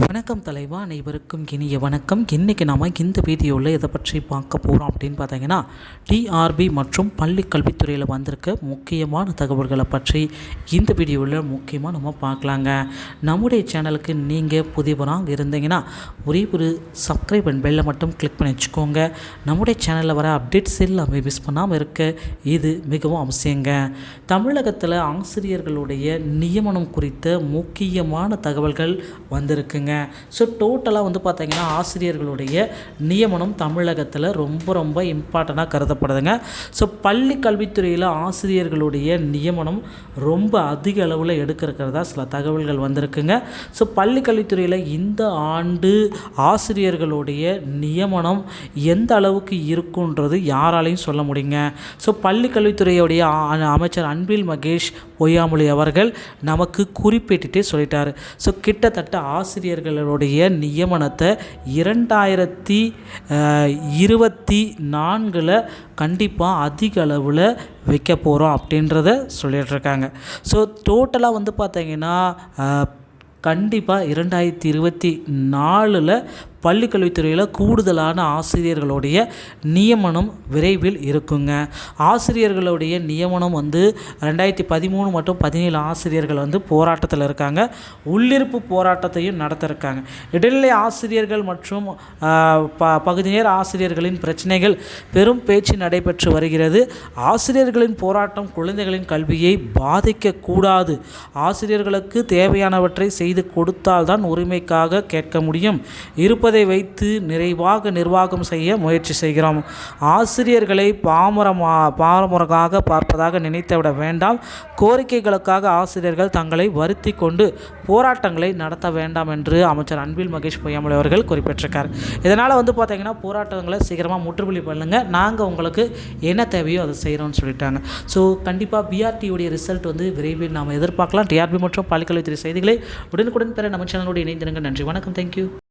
வணக்கம் தலைவா அனைவருக்கும் இனிய வணக்கம். இன்றைக்கி நாம் இந்த வீடியோவில் எதை பற்றி பார்க்க போகிறோம் அப்படின்னு பார்த்தீங்கன்னா டிஆர்பி மற்றும் பள்ளி கல்வித்துறையில் வந்திருக்க முக்கியமான தகவல்களை பற்றி இந்த வீடியோவில் முக்கியமாக நம்ம பார்க்கலாங்க. நம்முடைய சேனலுக்கு நீங்கள் புதிவராக இருந்தீங்கன்னா ஒரே ஒரு சப்ஸ்கிரைப் அண்ட் பெல்லை மட்டும் கிளிக் பண்ணி வச்சுக்கோங்க. நம்முடைய சேனலில் வர அப்டேட்ஸ் எல்லாமே மிஸ் பண்ணாமல் இருக்க இது மிகவும் அவசியங்க. தமிழகத்தில் ஆசிரியர்களுடைய நியமனம் குறித்த முக்கியமான தகவல்கள் வந்திருக்குங்க. ஸோ டோட்டலாக வந்து பார்த்திங்கன்னா ஆசிரியர்களுடைய நியமனம் தமிழகத்தில் ரொம்ப ரொம்ப இம்பார்ட்டண்ட்டாக கருதப்படுதுங்க. ஸோ பள்ளி கல்வித்துறையில் ஆசிரியர்களுடைய நியமனம் ரொம்ப அதிக அளவில் எடுக்கிறக்கிறதா சில தகவல்கள் வந்திருக்குங்க. ஸோ பள்ளி கல்வித்துறையில் இந்த ஆண்டு ஆசிரியர்களுடைய நியமனம் எந்த அளவுக்கு இருக்குன்றது யாராலையும் சொல்ல முடியுங்க. ஸோ பள்ளி கல்வித்துறையுடைய அமைச்சர் அன்பில் மகேஷ் பொய்யாமொழி அவர்கள் நமக்கு குறிப்பிட்டுட்டே சொல்லிட்டார். ஸோ கிட்டத்தட்ட ஆசிரியர் ஆசிரியர்களுடைய நியமனத்தை இரண்டாயிரத்தி இருபத்தி நான்கில் கண்டிப்பாக அதிக அளவில் வைக்க போகிறோம் அப்படின்றத சொல்லிகிட்ருக்காங்க ஸோ டோட்டலாக வந்து பார்த்திங்கன்னா கண்டிப்பாக இரண்டாயிரத்தி இருபத்தி நாலில் பள்ளிக்கல்வித்துறையில் கூடுதலான ஆசிரியர்களுடைய நியமனம் விரைவில் இருக்குங்க. ஆசிரியர்களுடைய நியமனம் வந்து ரெண்டாயிரத்தி பதிமூணு மற்றும் பதினேழு ஆசிரியர்கள் வந்து போராட்டத்தில் இருக்காங்க. உள்ளிருப்பு போராட்டத்தையும் நடத்திருக்காங்க. இடைநிலை ஆசிரியர்கள் மற்றும் ப பகுதி நேர ஆசிரியர்களின் பிரச்சனைகள் பெரும் பேச்சு நடைபெற்று வருகிறது. ஆசிரியர்களின் போராட்டம் குழந்தைகளின் கல்வியை பாதிக்கக்கூடாது ஆசிரியர்களுக்கு தேவையானவற்றை செய்து கொடுத்தால்தான் உரிமைக்காக கேட்க முடியும். இருப்பது வைத்து நிறைவாக நிர்வாகம் செய்ய முயற்சி செய்கிறோம். ஆசிரியர்களை பாமரமா பாரமுறகாக பார்ப்பதாக நினைத்துவிட வேண்டாம். கோரிக்கைகளுக்காக ஆசிரியர்கள் தங்களை வருத்தி கொண்டு போராட்டங்களை நடத்த வேண்டாம் என்று அமைச்சர் அன்பில் மகேஷ் பொய்யாமலை அவர்கள் குறிப்பிட்டிருக்கார். இதனால் வந்து பார்த்தீங்கன்னா போராட்டங்களை சீக்கிரமாக முற்றுப்புள்ளி பண்ணுங்கள் நாங்கள் உங்களுக்கு என்ன தேவையோ அதை செய்கிறோம்னு சொல்லிட்டாங்க. ஸோ கண்டிப்பாக பிஆர்டியுடைய ரிசல்ட் வந்து விரைவில் நாம் எதிர்பார்க்கலாம். டிஆர்பி மற்றும் பள்ளிக்கல்வித்துறை செய்திகளை உடனுக்குடன் பெற நம்ம சேனலோடு இணைந்திருங்க நன்றி. வணக்கம். தேங்க்யூ